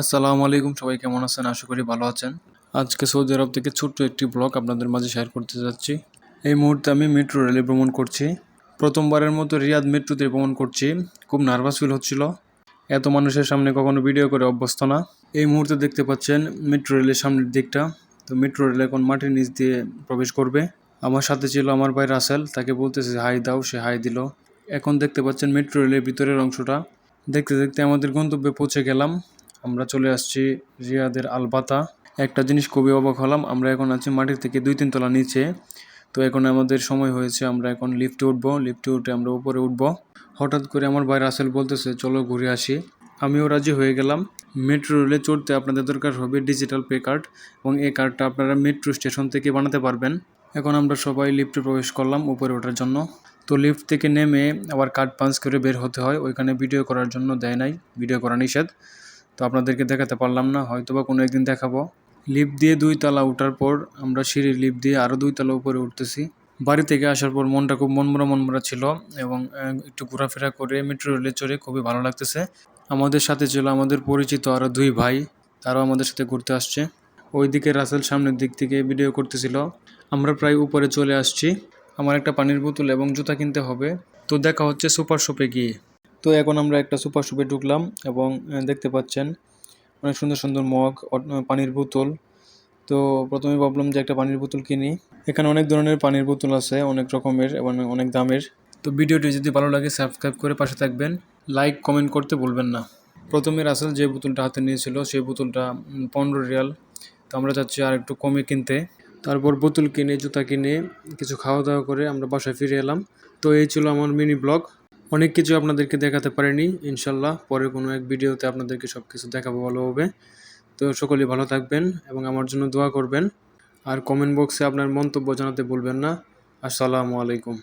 আসসালামু আলাইকুম, সবাই কেমন আছেন? আশা করি ভালো আছেন। আজকে সৌদি আরব থেকে ছোট্ট একটি ব্লগ আপনাদের মাঝে শেয়ার করতে যাচ্ছি। এই মুহূর্তে আমি মেট্রো রেলে ভ্রমণ করছি। প্রথমবারের মতো রিয়াদ মেট্রোতে ভ্রমণ করছি। খুব নার্ভাস ফিল হচ্ছিল। এত মানুষের সামনে কখনো ভিডিও করে অভ্যস্ত না। এই মুহূর্তে দেখতে পাচ্ছেন মেট্রো রেলের সামনের দিকটা। তো মেট্রো রেল এখন মাটির নিচ দিয়ে প্রবেশ করবে। আমার সাথে ছিল আমার ভাই রাসেল। তাকে বলতেছে, হাই দাও। সে হাই দিল। এখন দেখতে পাচ্ছেন মেট্রো রেলের ভিতরের অংশটা। দেখতে দেখতে আমাদের গন্তব্যে পৌঁছে গেলাম। আমরা চলে আসছি রিয়াদের আলবাতা। একটা জিনিস খুবই অবাক হলাম, আমরা এখন আছি মাটির থেকে দুই তিন তলা নিচে। তো এখন আমাদের সময় হয়েছে, আমরা এখন লিফটে উঠবো, লিফটে উঠে আমরা উপরে উঠবো। হঠাৎ করে আমার ভাই রাসেল বলতেছে, চলো ঘুরে আসি। আমিও রাজি হয়ে গেলাম। মেট্রো রেলে চড়তে আপনাদের দরকার হবে ডিজিটাল পে কার্ড এবং এই কার্ডটা আপনারা মেট্রো স্টেশন থেকে বানাতে পারবেন। এখন আমরা সবাই লিফটে প্রবেশ করলাম উপরে ওঠার জন্য। তো লিফট থেকে নেমে আবার কার্ড পাঞ্চ করে বের হতে হয়, ওইখানে ভিডিও করার জন্য দেয় নাই, ভিডিও করা নিষেধ। তো আপনাদেরকে দেখাতে পারলাম না হয়তো বা কোনো একদিন দেখাবো। লিফট দিয়ে দুই তলা ওঠার পর আমরা সিঁড়ির লিফট দিয়ে আরও দুই তলা উপরে উঠতেছি। বাড়ি থেকে আসার পর মনটা খুব মনমরা মনমরা ছিল এবং একটু ঘোরাফেরা করে মেট্রো রেলে চড়ে খুবই ভালো লাগতেছে। আমাদের সাথে ছিল আমাদের পরিচিত আরও দুই ভাই, তারাও আমাদের সাথে ঘুরতে আসছে। ওইদিকে রাসেল সামনের দিক থেকে ভিডিও করতেছিল, আমরা প্রায় উপরে চলে আসছি, আমার একটা পানির বোতল এবং জুতা কিনতে হবে, তো দেখা হচ্ছে সুপার শপে গিয়ে। তো এখন আমরা একটা সুপার শপে ঢুকলাম এবং দেখতে পাচ্ছেন অনেক সুন্দর সুন্দর মগ পানির বোতল। তো প্রথমে ভাবলাম যে একটা পানির বোতল কিনি। এখানে অনেক ধরনের পানির বোতল আছে, অনেক রকমের এবং অনেক দামের। তো ভিডিওটি যদি ভালো লাগে, সাবস্ক্রাইব করে পাশে থাকবেন। লাইক, কমেন্ট করতে ভুলবেন না। প্রথমে রাসেল যে বোতলটা হাতে নিয়েছিল, সেই বোতলটা পনেরো রিয়াল। তো আমরা চাচ্ছি আর একটু কমে কিনতে। তারপর বোতল কিনে, জুতা কিনে, কিছু খাওয়া দাওয়া করে আমরা বাসায় ফিরে এলাম। তো এই ছিল আমার মিনি ব্লগ। অনেক কিছু আপনাদেরকে দেখাতে পারিনি, ইনশাল্লাহ। পরে কোনো এক ভিডিওতে আপনাদেরকে সব কিছু দেখাবো ভালোভাবে তো সকলেই ভালো থাকবেন এবং আমার জন্য দোয়া করবেন। আর কমেন্ট বক্সে আপনার মন্তব্য জানাতে ভুলবেন না। আসসালামু আলাইকুম।